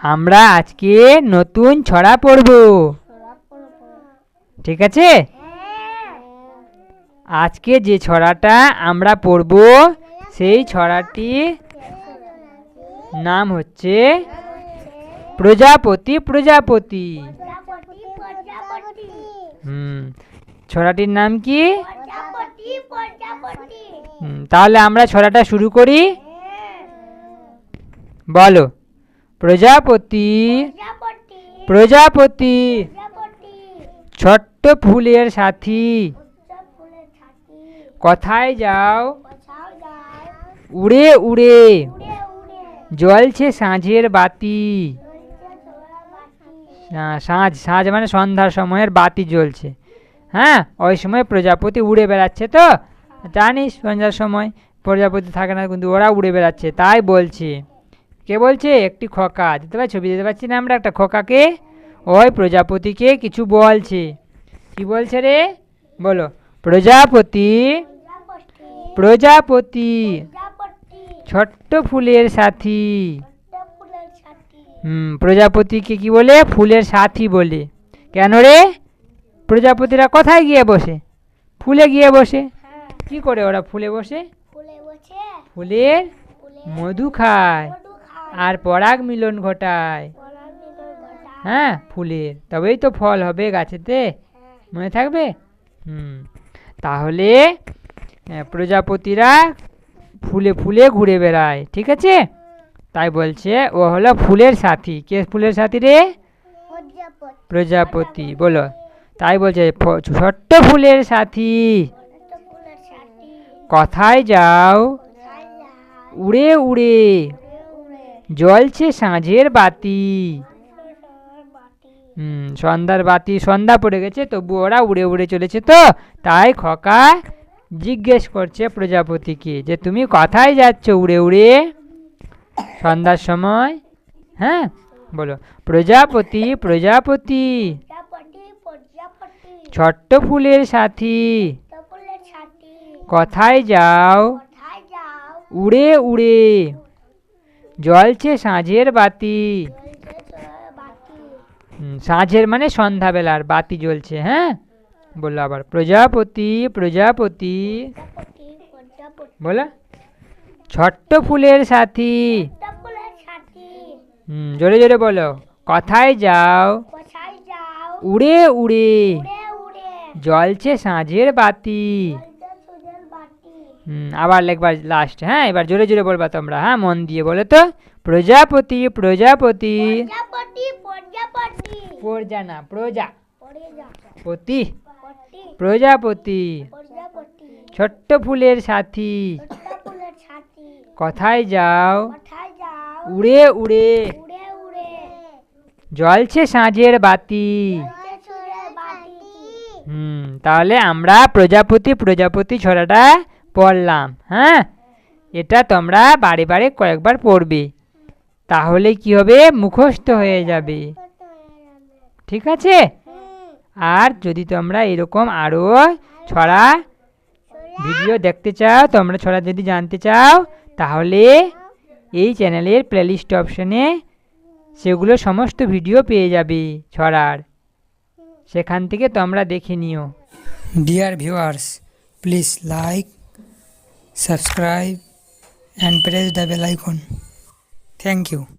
আমরা আজকে নতুন ছড়া পড়ব। ঠিক আছে? আজকে যে ছড়াটা আমরা পড়ব, সেই ছড়াটি নাম হচ্ছে প্রজাপতি প্রজাপতি। হুম, ছড়াটির নাম কি? তাহলে আমরা ছড়াটা শুরু করি। বলো। প্রজাপতি। প্রজাপতি। ছোট্ট ফুলের সাথী। কোথায় যাও। উড়ে উড়ে। জ্বলছে সাঁঝের বাতি। সাঁঝ সাঁঝ মানে সন্ধ্যার সময়ের বাতি জ্বলছে। হ্যাঁ ওই সময় প্রজাপতি উড়ে বেড়াচ্ছে তো? জানিস সন্ধ্যার সময় প্রজাপতি থাকে না কিন্তু ওরা উড়ে বেড়াচ্ছে তাই বলছে। কে বলছে? একটি খোকা। দিতে পারছি ছবি দিতে পারছি না আমরা একটা খোকাকে? ওই প্রজাপতিকে কিছু বলছে। কি বলছে রে? বলো। প্রজাপতি। প্রজাপতি। ছোট্ট ফুলের সাথী। হুম প্রজাপতিকে কি বলে? ফুলের সাথী বলে। কেন রে? প্রজাপতিরা কোথায় গিয়ে বসে? ফুলে গিয়ে বসে। কি করে ওরা ফুলে বসে। ফুলের মধু খায়। আর পরাগ মিলন ঘটায়। হ্যাঁ ফুলের। তবেই তো ফল হবে গাছেতে। মনে থাকবে? হুম। তাহলে প্রজাপতিরা ফুলে ফুলে ঘুরে বেড়ায়, ঠিক আছে? তাই বলছে, ও হলো ফুলের সাথী। কে ফুলের সাথী রে? প্রজাপতি, বলো। তাই বলছে ছোট্ট ফুলের সাথী। কথায় যাও। উড়ে উড়ে। জ্বলছে সাঁঝের বাতি। হুম সন্ধ্যার বাতি সন্ধ্যা পড়ে গেছে তবু ওরা উড়ে উড়ে চলেছে তো। তাই খকা জিজ্ঞেস করছে প্রজাপতিকে যে তুমি কোথায় যাচ্ছ উড়ে উড়ে? সন্ধ্যার সময় হ্যাঁ বলো। প্রজাপতি প্রজাপতি ছোট্ট ফুলের সাথী কোথায় যাও? উড়ে উড়ে। জ্বলছে সাঁঝের বাতি। সাঁঝের মানে সন্ধ্যাবেলার বাতি জ্বলছে হ্যাঁ? বলল আবার প্রজাপতি প্রজাপতি। বলো। ছোট্ট ফুলের সাথী। হুম, জোরে জোরে বলো কথায় যাও। উড়ে উড়ে। উড়ে উড়ে। জ্বলছে সাঁঝের বাতি জ্বলছে সোজের বাতি হুম, আবার লেখবার লাস্ট হ্যাঁ? এবার জোরে জোরে বলবা তোমরা হ্যাঁ? মন দিয়ে বলো তো। প্রজাপতি প্রজাপতি। প্রজাপতি প্রজাপতি। প্রজা। না প্রজা। পতি। প্রজাপতি। ছোট্ট ফুলের সাথী। কোথায় যাও। উড়ে উড়ে। জ্বলছে সাঁঝের বাতি। বাতি। হুম তাহলে আমরা প্রজাপতি প্রজাপতি ছড়াটা পড়লাম হ্যাঁ? এটা তোমরা বারে বারে কয়েকবার পড়বে। তাহলে কি হবে? মুখস্থ হয়ে যাবে। ঠিক আছে? আর যদি তোমরা এরকম আরও ছড়া ভিডিও দেখতে চাও, তোমরা ছড়া যদি জানতে চাও, তাহলে এই চ্যানেলের প্লেলিস্ট অপশনে সেগুলো সমস্ত ভিডিও পেয়ে যাবে ছড়ার। সেখান থেকে তোমরা দেখে নিও। Dear viewers please like subscribe and press the bell icon. Thank you.